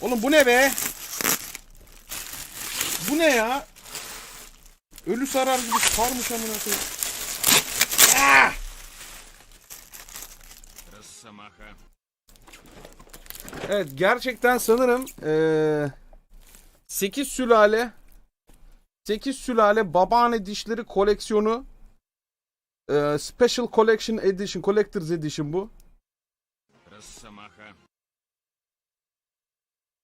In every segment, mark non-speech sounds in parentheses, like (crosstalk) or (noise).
Oğlum bu ne be? Bu ne ya? Ölü sarar gibi sarmış amına koyayım. Ah! Росомаха. Evet gerçekten sanırım eee 8 sülale 8 sülale babaanne dişleri koleksiyonu eee, Special Collection Edition Collector's Edition bu. Росомаха.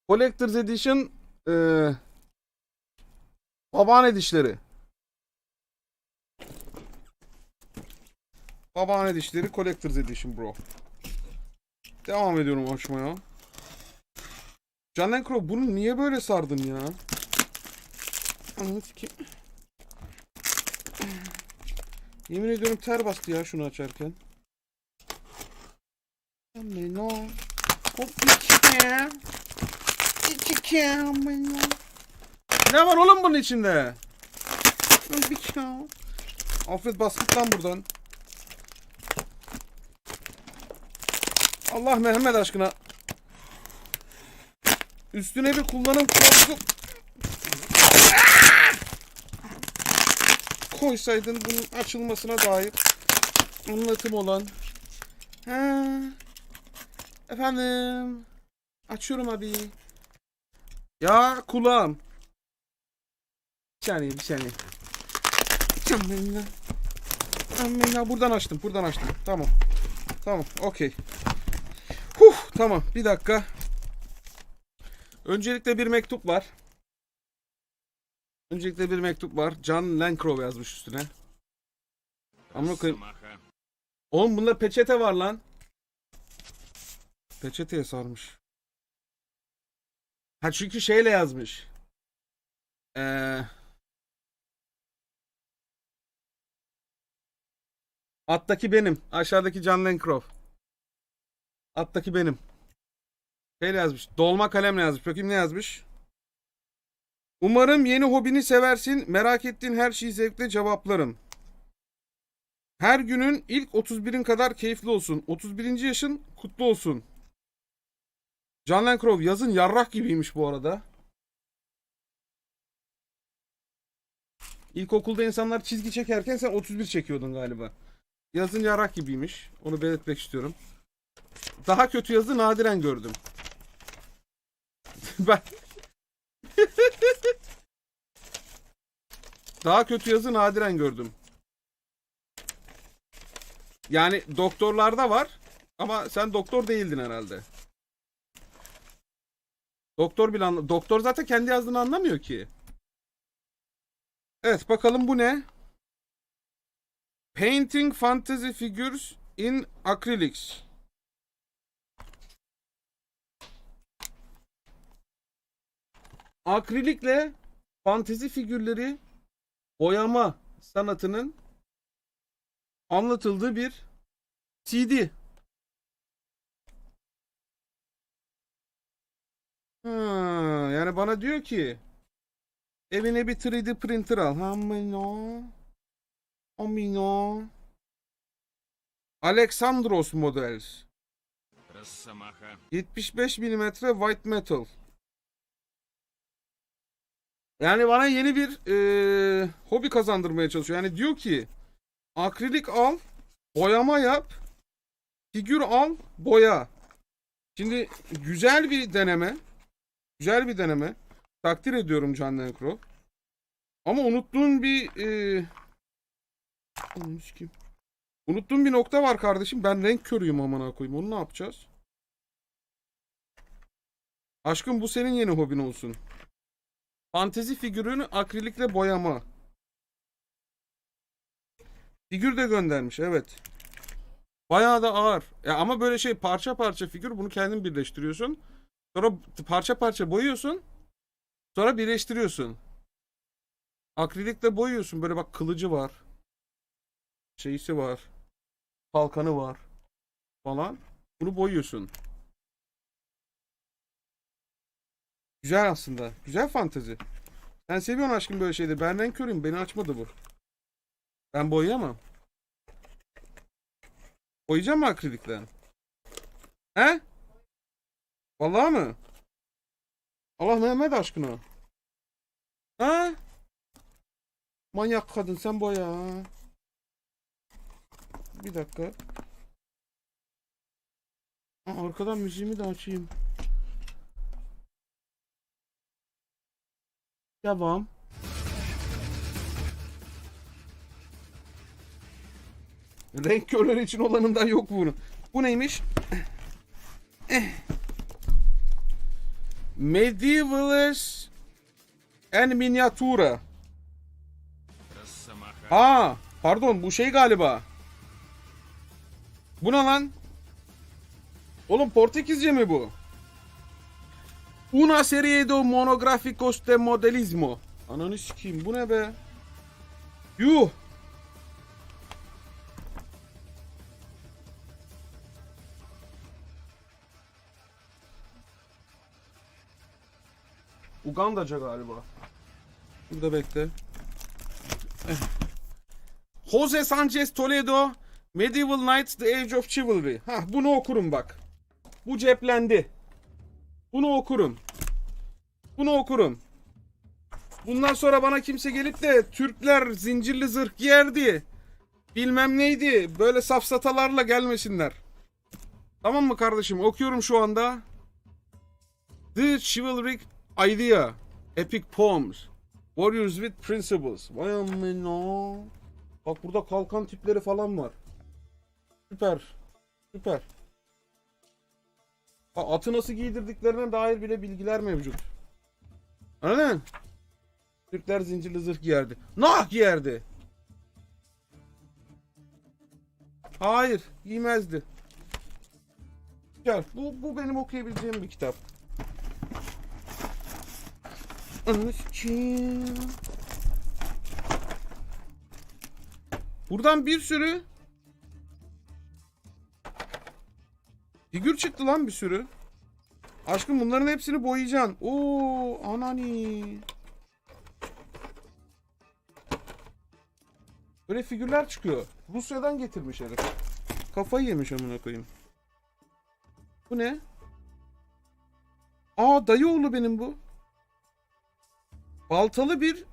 Collector's Edition eee babaanne dişleri. Babaanne dişleri Collector's Edition bro. Devam ediyorum açmaya. Can Crow bunu niye böyle sardın ya? Anladın ki. Yemin ediyorum ter bastı ya şunu açarken. Amen o. O iki ya. İki ya amen o. Ne var oğlum bunun içinde? Bir ya. Alfred bas git lan buradan. Allah Mehmet aşkına. Üstüne bir kullanım kılavuzu koysaydın bunun açılmasına dair anlatım olan. Ha. Efendim. Açıyorum abi. Ya kulağım. Bir saniye bir saniye. Amen ya. Amen. Buradan açtım buradan açtım. Tamam. Tamam okey. Huh tamam bir dakika. Öncelikle bir mektup var. Öncelikle bir mektup var. Can Lankrov yazmış üstüne. Amına koyayım. Oğlum bunda peçete var lan. Peçeteye sarmış. Ha çünkü şeyle yazmış. Ee, Attaki benim. Aşağıdaki John Lancroft. Attaki benim. Şeyle yazmış. Dolma kalemle yazmış. Bakayım ne yazmış? Umarım yeni hobini seversin. Merak ettiğin her şeyi zevkle cevaplarım. Her günün ilk 31'in kadar keyifli olsun. 31. yaşın kutlu olsun. John Lancroft yazın yarrak gibiymiş bu arada. İlkokulda insanlar çizgi çekerken sen 31 çekiyordun galiba. Yazın yarrak gibiymiş. Onu belirtmek istiyorum. Daha kötü yazı nadiren gördüm. (laughs) ben (laughs) Daha kötü yazı nadiren gördüm. Yani doktorlarda var ama sen doktor değildin herhalde. Doktor bile anla- Doktor zaten kendi yazdığını anlamıyor ki. Evet bakalım bu ne? Painting fantasy figures in acrylics. Akrilikle fantezi figürleri boyama sanatının anlatıldığı bir CD. Yani bana diyor ki evine bir 3D printer al. Amino. Amino. Alexandros Models. 75 mm white metal. Yani bana yeni bir e, hobi kazandırmaya çalışıyor. Yani diyor ki akrilik al, boyama yap, figür al, boya. Şimdi güzel bir deneme. Güzel bir deneme. Takdir ediyorum Can Lenkro. Ama unuttuğun bir Ananı sikeyim. Unuttuğum bir nokta var kardeşim. Ben renk körüyüm amına koyayım. Onu ne yapacağız? Aşkım bu senin yeni hobin olsun. Fantezi figürünü akrilikle boyama. Figür de göndermiş evet. Bayağı da ağır. Ya ama böyle şey parça parça figür bunu kendin birleştiriyorsun. Sonra parça parça boyuyorsun. Sonra birleştiriyorsun. Akrilikle boyuyorsun. Böyle bak kılıcı var. Şeysi var. Kalkanı var. Falan. Bunu boyuyorsun. Güzel aslında. Güzel fantezi. Sen seviyorsun aşkım böyle şeyleri. Ben renk körüyüm. Beni açmadı bu. Ben boyayamam. Boyayacağım mı akrilikle? He? Vallahi mı? Allah Mehmet aşkına. Ha? Manyak kadın sen boya. Bir dakika. Aa, arkadan müziğimi de açayım. Devam. Renk körleri için olanından yok bunun. Bu neymiş? Medievalist en miniatura. Ha, pardon bu şey galiba. Bu ne lan? Oğlum Portekizce mi bu? Una serie de monograficos de modelismo. Ananı sikeyim bu ne be? Yuh. Ugandaca galiba. Burada bekle. Jose Sanchez Toledo Medieval Knights The Age of Chivalry. Hah bunu okurum bak. Bu ceplendi. Bunu okurum. Bunu okurum. Bundan sonra bana kimse gelip de Türkler zincirli zırh giyerdi. Bilmem neydi. Böyle safsatalarla gelmesinler. Tamam mı kardeşim? Okuyorum şu anda. The Chivalric Idea. Epic Poems. Warriors with Principles. Vay amına. Bak burada kalkan tipleri falan var. Süper. Süper. Bak atı nasıl giydirdiklerine dair bile bilgiler mevcut. Anladın? Türkler zincirli zırh giyerdi. Nah giyerdi. Hayır, giymezdi. Gel, bu, bu benim okuyabileceğim bir kitap. Anlaşılıyor. Buradan bir sürü figür çıktı lan bir sürü. Aşkım bunların hepsini boyayacaksın. Oo anani. Böyle figürler çıkıyor. Rusya'dan getirmiş herif. Kafayı yemiş amına koyayım. Bu ne? Aa dayı oğlu benim bu. Baltalı bir...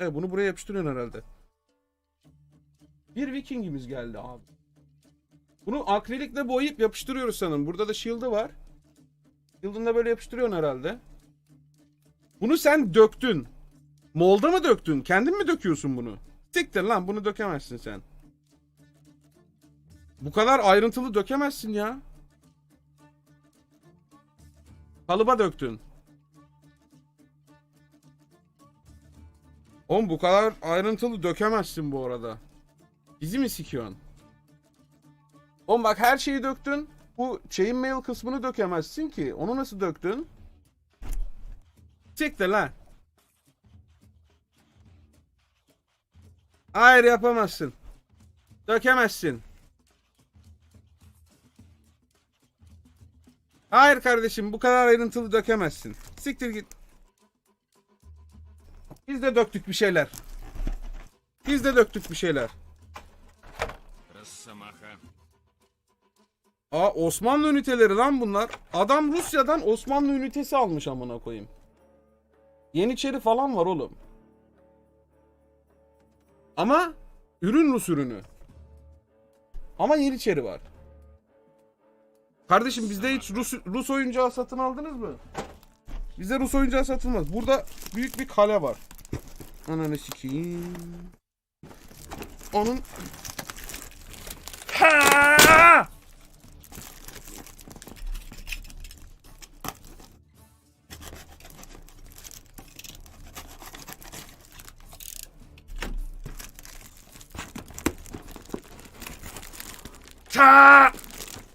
Evet bunu buraya yapıştırıyorsun herhalde. Bir vikingimiz geldi abi. Bunu akrilikle boyayıp yapıştırıyoruz sanırım. Burada da shield'ı var. Shield'ını da böyle yapıştırıyorsun herhalde. Bunu sen döktün. Molda mı döktün? Kendin mi döküyorsun bunu? Siktir lan bunu dökemezsin sen. Bu kadar ayrıntılı dökemezsin ya. Kalıba döktün. Oğlum bu kadar ayrıntılı dökemezsin bu arada. Bizi mi sikiyorsun? Oğlum bak her şeyi döktün. Bu chainmail kısmını dökemezsin ki. Onu nasıl döktün? Siktir lan. Hayır yapamazsın. Dökemezsin. Hayır kardeşim bu kadar ayrıntılı dökemezsin. Siktir git. Biz de döktük bir şeyler. Biz de döktük bir şeyler. Aa Osmanlı üniteleri lan bunlar. Adam Rusya'dan Osmanlı ünitesi almış amına koyayım. Yeniçeri falan var oğlum. Ama ürün Rus ürünü. Ama Yeniçeri var. Kardeşim bizde hiç Rus, Rus oyuncağı satın aldınız mı? Bizde Rus oyuncağı satılmaz. Burada büyük bir kale var. Ananı sikeyim. Onun... Ha!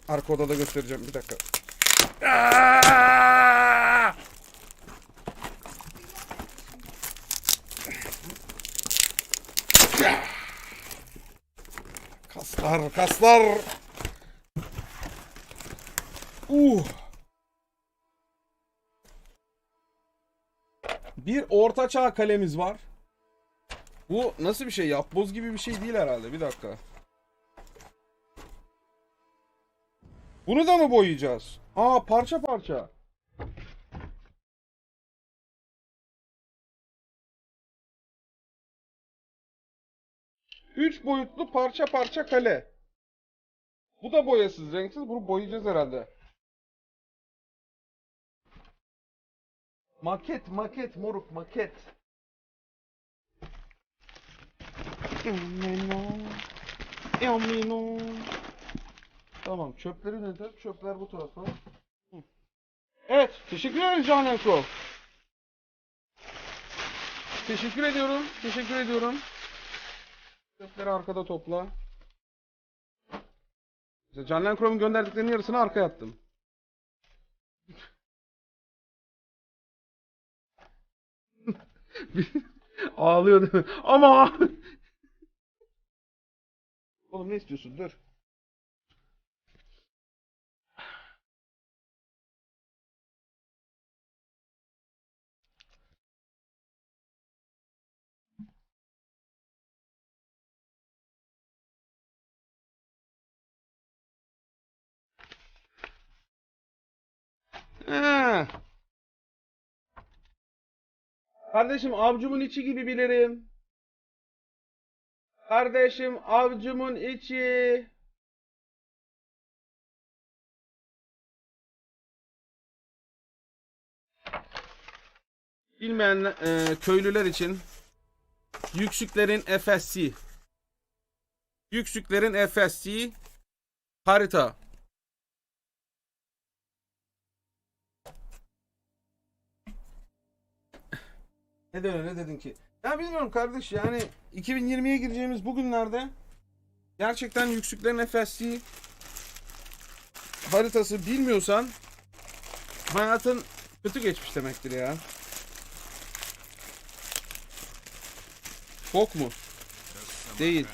Arka odada göstereceğim bir dakika. Aa! Kaslar. Uh. Bir orta çağ kalemiz var. Bu nasıl bir şey? Yapboz gibi bir şey değil herhalde. Bir dakika. Bunu da mı boyayacağız? Aa parça parça. Üç boyutlu parça parça kale. Bu da boyasız, renksiz. Bunu boyayacağız herhalde. Maket, maket, moruk, maket. Tamam, çöpleri nedir? Çöpler bu tarafa. Evet, teşekkür ederim Can. Teşekkür ediyorum, teşekkür ediyorum. Çöpleri arkada topla. İşte Can Lenkrom'un gönderdiklerinin yarısını arkaya attım. (laughs) Ağlıyor değil mi? Ama! Oğlum ne istiyorsun? Dur. Kardeşim avcumun içi gibi bilirim. Kardeşim avcumun içi. Bilmeyen e, köylüler için Yüksüklerin FSC Yüksüklerin FSC harita Neden öyle dedin ki? Ya bilmiyorum kardeş yani 2020'ye gireceğimiz bugünlerde gerçekten yüksüklerin FSC haritası bilmiyorsan hayatın kötü geçmiş demektir ya. Bok mu? Değil.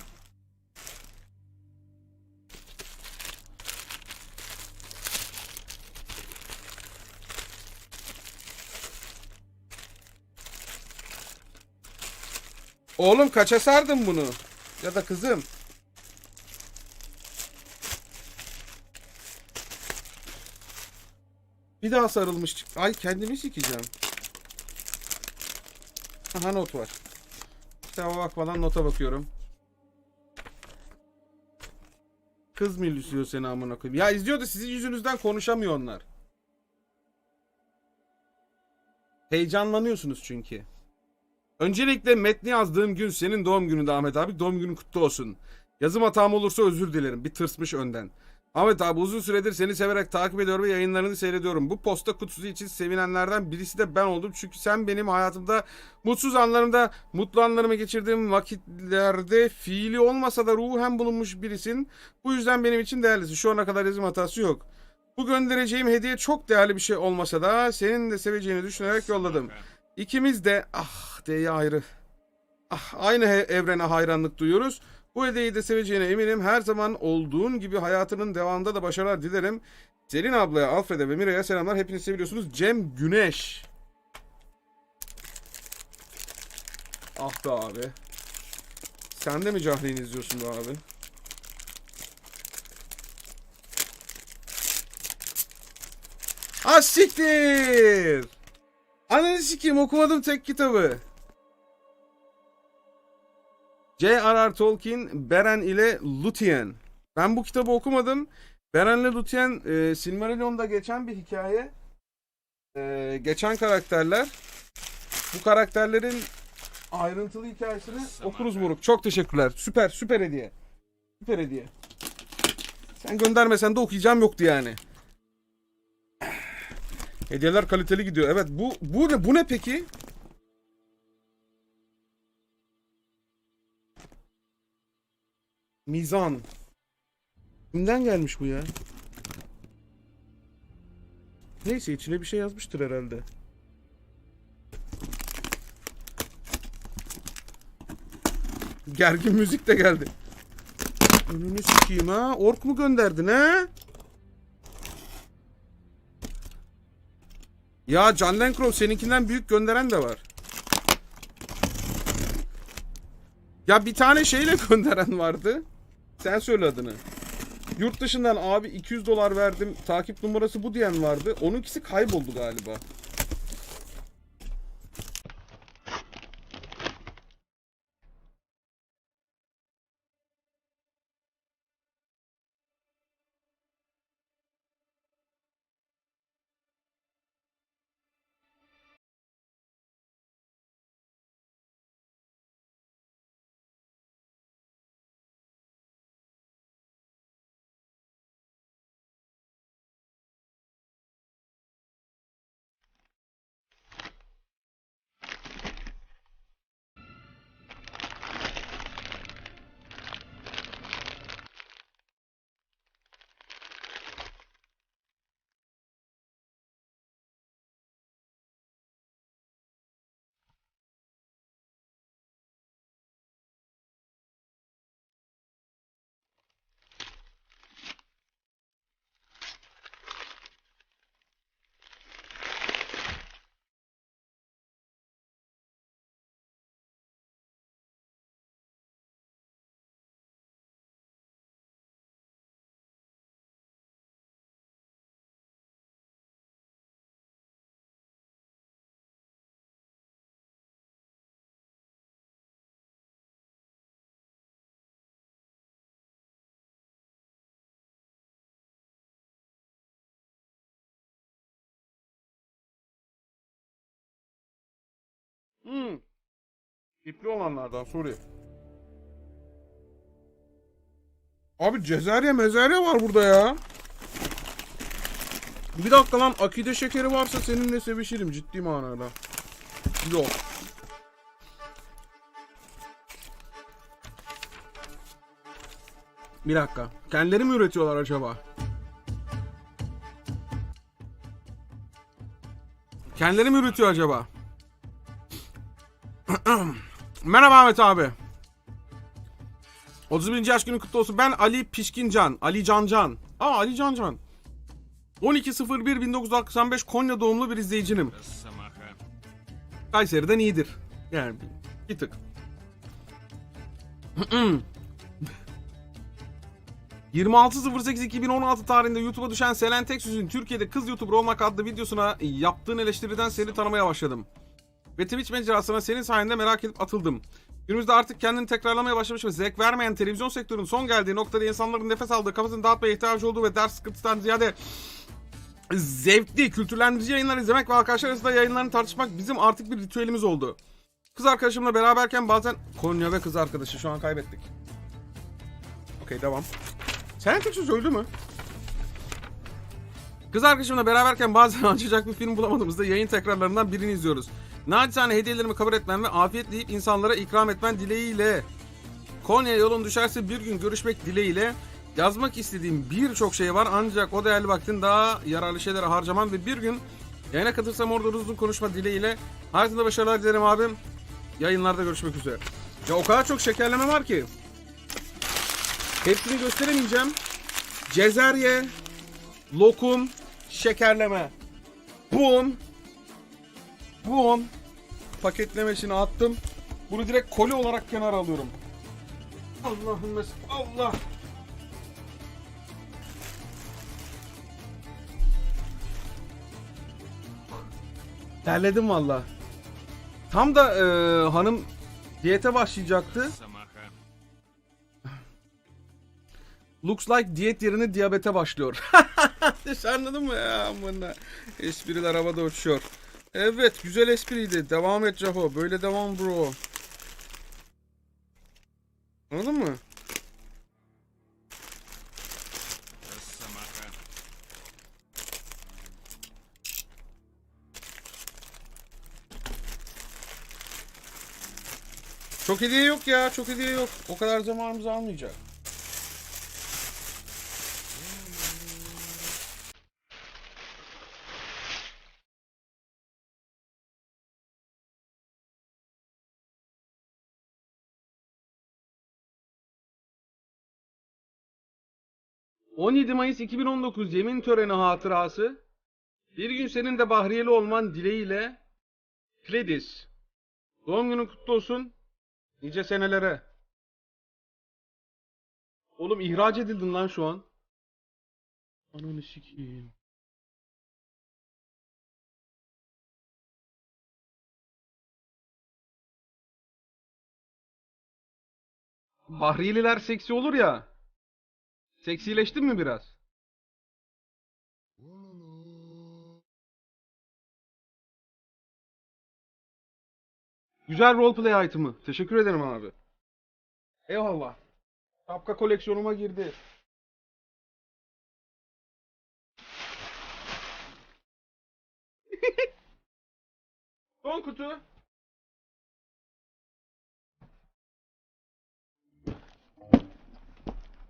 Oğlum kaça sardın bunu? Ya da kızım. Bir daha sarılmış. Ay kendimi sikeceğim. Aha not var. Kitaba bakmadan nota bakıyorum. Kız mı izliyor seni amına koyayım? Ya izliyor da sizin yüzünüzden konuşamıyor onlar. Heyecanlanıyorsunuz çünkü. Öncelikle metni yazdığım gün senin doğum gününde Ahmet abi. Doğum günün kutlu olsun. Yazım hatam olursa özür dilerim. Bir tırsmış önden. Ahmet abi uzun süredir seni severek takip ediyorum ve yayınlarını seyrediyorum. Bu posta kutusu için sevinenlerden birisi de ben oldum. Çünkü sen benim hayatımda mutsuz anlarımda, mutlu anlarımı geçirdiğim vakitlerde fiili olmasa da ruhen bulunmuş birisin. Bu yüzden benim için değerlisin. Şu ana kadar yazım hatası yok. Bu göndereceğim hediye çok değerli bir şey olmasa da senin de seveceğini düşünerek yolladım. İkimiz de ah diye ayrı. Ah, aynı evrene hayranlık duyuyoruz. Bu hediyeyi de seveceğine eminim. Her zaman olduğun gibi hayatının devamında da başarılar dilerim. Selin ablaya, Alfred'e ve Mira'ya selamlar. Hepinizi seviyorsunuz. Cem Güneş. Ah be abi. Sen de mi Cahreyn'i izliyorsun be abi? Ha siktir! Ananı sikeyim okumadım tek kitabı. J.R.R. Tolkien, Beren ile Luthien. Ben bu kitabı okumadım. Beren ile Luthien e, Silmarillion'da geçen bir hikaye. E, geçen karakterler. Bu karakterlerin ayrıntılı hikayesini okuruz moruk. Çok teşekkürler. Süper, süper hediye. Süper hediye. Sen göndermesen de okuyacağım yoktu yani. Hediyeler kaliteli gidiyor. Evet bu bu ne bu ne peki? Mizan. Kimden gelmiş bu ya? Neyse içine bir şey yazmıştır herhalde. Gergin müzik de geldi. Önünü sikeyim ha. Ork mu gönderdin ha? Ya Lencrow seninkinden büyük gönderen de var. Ya bir tane şeyle (laughs) gönderen vardı. Sen söyle adını. Yurt dışından abi 200 dolar verdim. Takip numarası bu diyen vardı. Onunkisi kayboldu galiba. Hmm. İpli olanlardan sorry. Abi Cezerye mezerye var burada ya. Bir dakika lan akide şekeri varsa seninle sevişirim ciddi manada. Yok. Bir dakika. Kendileri mi üretiyorlar acaba? Kendileri mi üretiyor acaba? (clears throat) Merhaba Ahmet abi. 31. yaş günü kutlu olsun. Ben Ali Pişkincan. Ali Cancan. Aa Ali Cancan. 12.01.1995 Konya doğumlu bir izleyicinim. Kayseri'den iyidir. Yani bir tık. (clears throat) 26.08.2016 tarihinde YouTube'a düşen Selen Teksüz'ün Türkiye'de kız YouTuber olmak adlı videosuna yaptığın eleştiriden seni tanımaya başladım. Ve Twitch mecrasına senin sayende merak edip atıldım. Günümüzde artık kendini tekrarlamaya başlamış ve zevk vermeyen televizyon sektörünün son geldiği noktada insanların nefes aldığı, kafasını dağıtmaya ihtiyacı olduğu ve ders sıkıntısından ziyade zevkli, kültürlendirici yayınlar izlemek ve arkadaşlar arasında yayınlarını tartışmak bizim artık bir ritüelimiz oldu. Kız arkadaşımla beraberken bazen Konya ve kız arkadaşı şu an kaybettik. Okey devam. Sen Teksüz öldü mü? Kız arkadaşımla beraberken bazen (laughs) açacak bir film bulamadığımızda yayın tekrarlarından birini izliyoruz. Nacizane hediyelerimi kabul etmen ve afiyetle yiyip insanlara ikram etmen dileğiyle. Konya yolun düşerse bir gün görüşmek dileğiyle. Yazmak istediğim birçok şey var ancak o değerli vaktin daha yararlı şeylere harcaman ve bir gün yayına katılsam orada uzun konuşma dileğiyle. Hayatında başarılar dilerim abim. Yayınlarda görüşmek üzere. Ya o kadar çok şekerleme var ki. Hepsini gösteremeyeceğim. Cezerye, lokum, şekerleme. Bum. Bum paketlemesini attım. Bunu direkt koli olarak kenara alıyorum. Allah'ım Allah. Terledim valla. Tam da e, hanım diyete başlayacaktı. Looks like diyet yerine diyabete başlıyor. (laughs) Anladın mı ya amına? Espriler havada uçuyor. Evet güzel espriydi. Devam et Jaho. Böyle devam bro. Anladın mı? Çok hediye yok ya. Çok hediye yok. O kadar zamanımızı almayacak. ...17 Mayıs 2019 yemin töreni hatırası... ...bir gün senin de Bahriyeli olman dileğiyle... Pledis. Doğum günün kutlu olsun. Nice senelere. Oğlum ihraç edildin lan şu an. Ananı sikeyim. Bahriyeliler seksi olur ya. Seksileştin mi biraz? Güzel roleplay item'ı. Teşekkür ederim abi. Eyvallah. Şapka koleksiyonuma girdi. (laughs) Son kutu.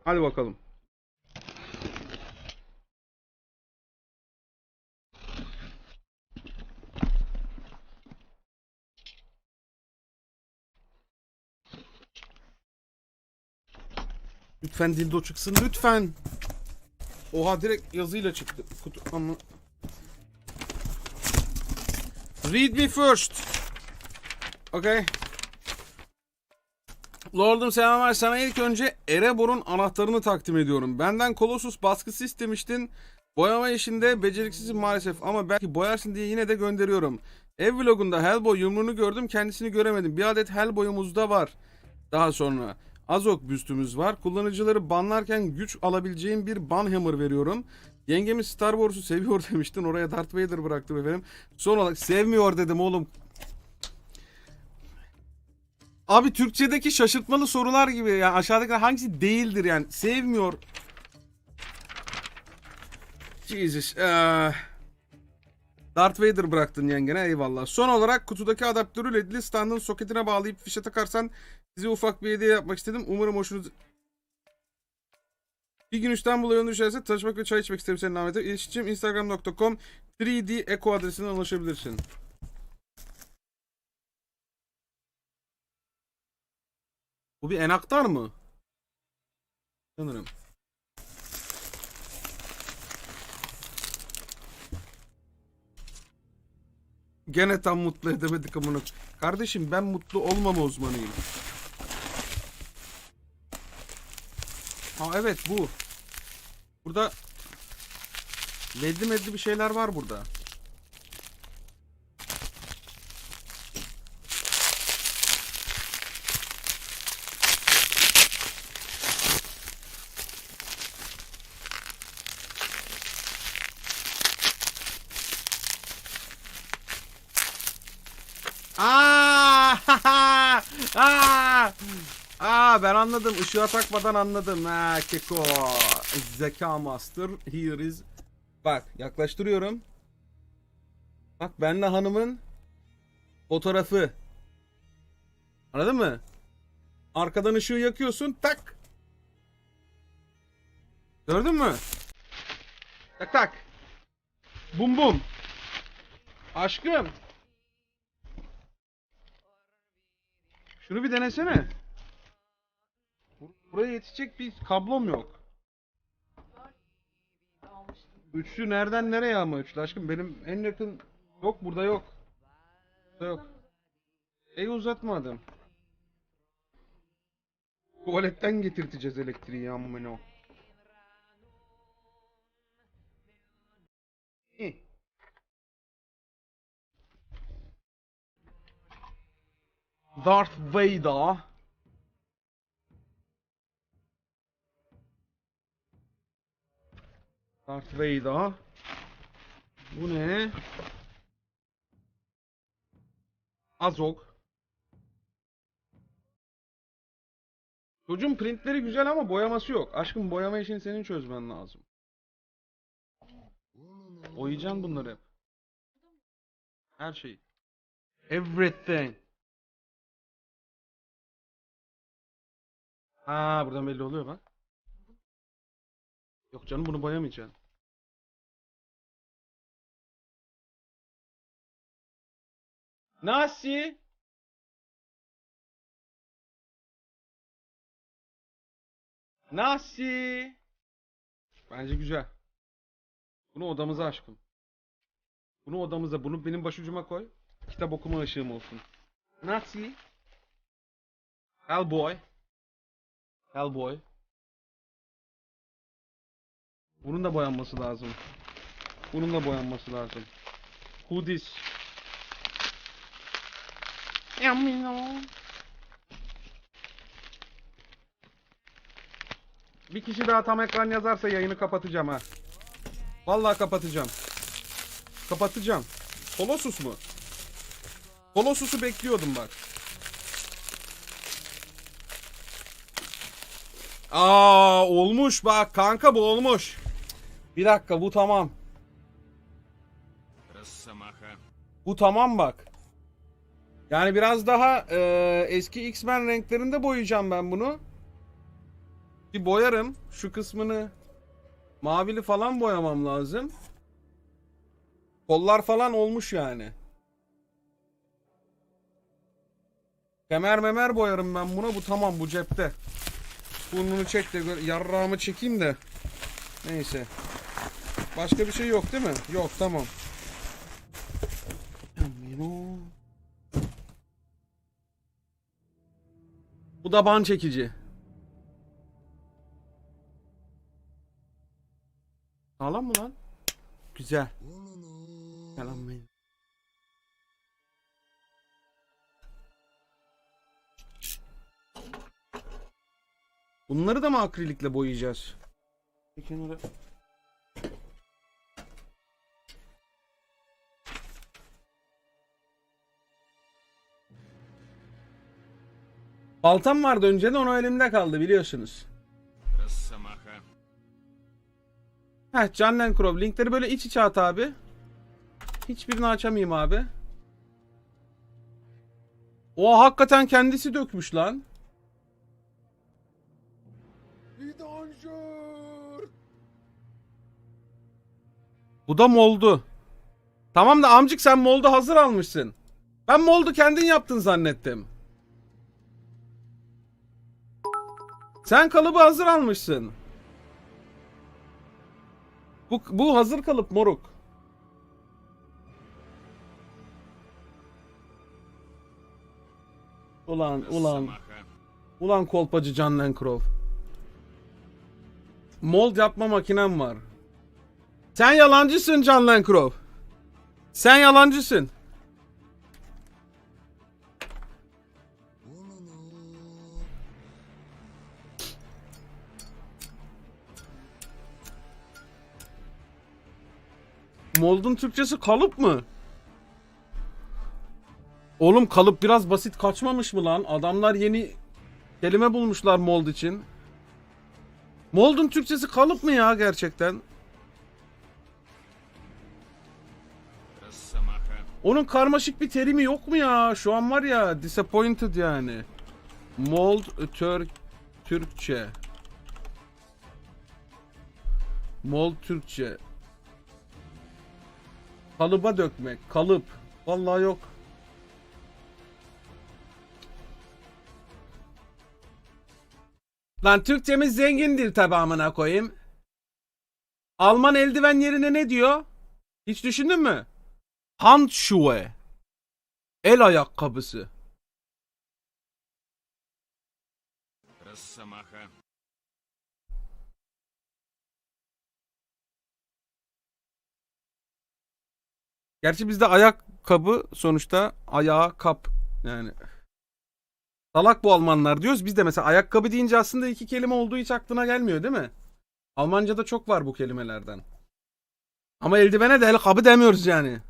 Hadi bakalım. Lütfen dildo çıksın lütfen. Oha direkt yazıyla çıktı. Kutu ama. Read me first. Okay. Lordum selamlar. Sana ilk önce Erebor'un anahtarını takdim ediyorum. Benden Colossus baskısı istemiştin. Boyama işinde beceriksizim maalesef ama belki boyarsın diye yine de gönderiyorum. Ev vlogunda Hellboy yumruğunu gördüm kendisini göremedim. Bir adet Hellboy'umuz da var. Daha sonra Azok büstümüz var. Kullanıcıları banlarken güç alabileceğim bir banhammer veriyorum. Yengemiz Star Wars'u seviyor (laughs) demiştin. Oraya Darth Vader bıraktım efendim. Son olarak sevmiyor dedim oğlum. Abi Türkçedeki şaşırtmalı sorular gibi ya aşağıdakiler hangisi değildir yani sevmiyor. Jesus. eee, Darth Vader bıraktın yengene eyvallah. Son olarak kutudaki adaptörü ledli standın soketine bağlayıp fişe takarsan size ufak bir hediye yapmak istedim. Umarım hoşunuz... Bir gün İstanbul'a yolun düşerse tanışmak ve çay içmek isterim senin Ahmet'e. İletişim instagram.com 3D Eco adresinden ulaşabilirsin. Bu bir enaktar mı? Sanırım. Gene tam mutlu edemedik amına. Kardeşim ben mutlu olmama uzmanıyım. Ha evet bu. Burada ledli medli bir şeyler var burada. Aa! Aa! Aa ben anladım. Işığa takmadan anladım. Ha keko. Zeka master. Here is. Bak yaklaştırıyorum. Bak benle hanımın fotoğrafı. Anladın mı? Arkadan ışığı yakıyorsun. Tak. Gördün mü? Tak tak. Bum bum. Aşkım. Şunu bir denesene. Bur- Buraya yetişecek bir kablom yok. Üçlü nereden nereye ama üçlü aşkım benim en yakın yok burada yok. Burada yok. Ey uzatmadım. Tuvaletten getirteceğiz elektriği amına. İyi. Darth Vader. Darth Vader. Bu ne? Azog. Çocuğun printleri güzel ama boyaması yok. Aşkım boyama işini senin çözmen lazım. Oyacaksın bunları hep. Her şey. Everything. Ha buradan belli oluyor bak. Yok canım bunu boyamayacaksın. Nasi? Nasi? Bence güzel. Bunu odamıza aşkım. Bunu odamıza, bunu benim başucuma koy. Kitap okuma ışığım olsun. Nasi? Hellboy. Hellboy. Bunun da boyanması lazım. Bunun da boyanması lazım. Hoodies. Yamino. Bir kişi daha tam ekran yazarsa yayını kapatacağım ha. Vallahi kapatacağım. Kapatacağım. Colossus mu? Colossus'u bekliyordum bak. Aa olmuş bak kanka bu olmuş. Bir dakika bu tamam. Bu tamam bak. Yani biraz daha e, eski X-Men renklerinde boyayacağım ben bunu. Bir boyarım. Şu kısmını mavili falan boyamam lazım. Kollar falan olmuş yani. Kemer memer boyarım ben buna. Bu tamam bu cepte. Burnunu çek de yarrağımı çekeyim de. Neyse. Başka bir şey yok değil mi? Yok tamam. Bu da ban çekici. Sağlam mı lan? Güzel. Selam benim. Bunları da mı akrilikle boyayacağız? Bir kenara. Baltam vardı önceden onu elimde kaldı biliyorsunuz. Heh Cannen Crow. Linkleri böyle iç içe at abi. Hiçbirini açamayayım abi. O hakikaten kendisi dökmüş lan. Bu da moldu. Tamam da amcık sen moldu hazır almışsın. Ben moldu kendin yaptın zannettim. Sen kalıbı hazır almışsın. Bu, bu hazır kalıp moruk. Ulan ulan. Ulan kolpacı John Lancroft. Mold yapma makinem var. Sen yalancısın John Lencrow. Sen yalancısın. Mold'un Türkçesi kalıp mı? Oğlum kalıp biraz basit kaçmamış mı lan? Adamlar yeni kelime bulmuşlar mold için. Mold'un Türkçesi kalıp mı ya gerçekten? Onun karmaşık bir terimi yok mu ya? Şu an var ya disappointed yani. Mold Türk Türkçe. Mold Türkçe. Kalıba dökmek. Kalıp. Vallahi yok. Lan Türkçemiz zengindir tabi amına koyayım. Alman eldiven yerine ne diyor? Hiç düşündün mü? Handschuhe. El ayakkabısı. Росомаха. Gerçi bizde ayakkabı sonuçta ayağa kap yani. Salak bu Almanlar diyoruz. Biz de mesela ayakkabı deyince aslında iki kelime olduğu hiç aklına gelmiyor değil mi? Almanca'da çok var bu kelimelerden. Ama eldivene de el kabı demiyoruz yani.